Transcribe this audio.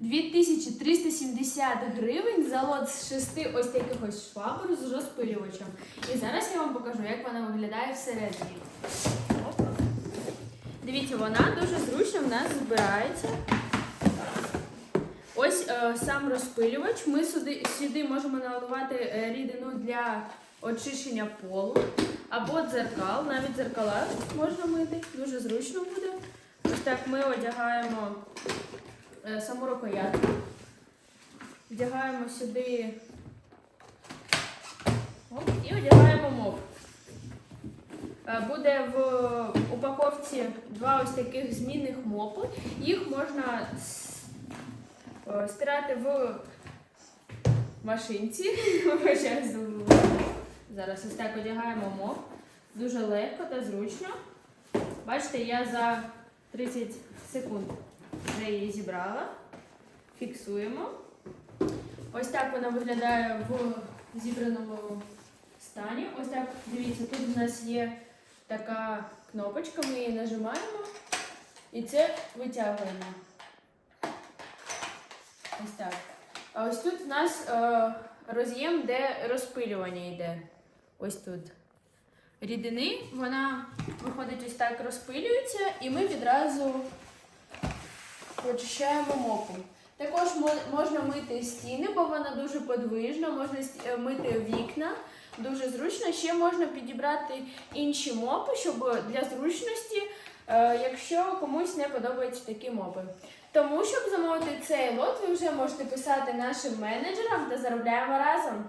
2370 гривень за лот з шести ось таких ось швабр з розпилювачем. І зараз я вам покажу, як вона виглядає всередині. Дивіться, вона дуже зручно в нас збирається. Ось е, сам розпилювач. Ми сюди, сюди можемо наливати е, рідину для очищення полу або дзеркал. Навіть дзеркала можна мити, дуже зручно буде. Ось так ми одягаємо саму рукоятку. Вдягаємо сюди оп, і одягаємо моп. Е, Буде в упаковці два ось таких змінних мопи. Їх можна е, стирати в машинці. Зараз ось так одягаємо моп. Дуже легко та зручно. Бачите, я за 30 секунд вже її зібрала. Фіксуємо. Ось так вона виглядає в зібраному стані. Ось так, дивіться, тут у нас є така кнопочка, ми її нажимаємо і це витягуємо. Ось так. А ось тут у нас е, роз'єм, де розпилювання йде. Ось тут. Рідини, вона виходить ось так, розпилюється, і ми відразу прочищаємо мопом. Також можна мити стіни, бо вона дуже подвижна, можна е, мити вікна, дуже зручно. Ще можна підібрати інші мопи, щоб для зручності, е, якщо комусь не подобаються такі мопи. Тому, щоб замовити цей лот, ви вже можете писати нашим менеджерам та заробляємо разом.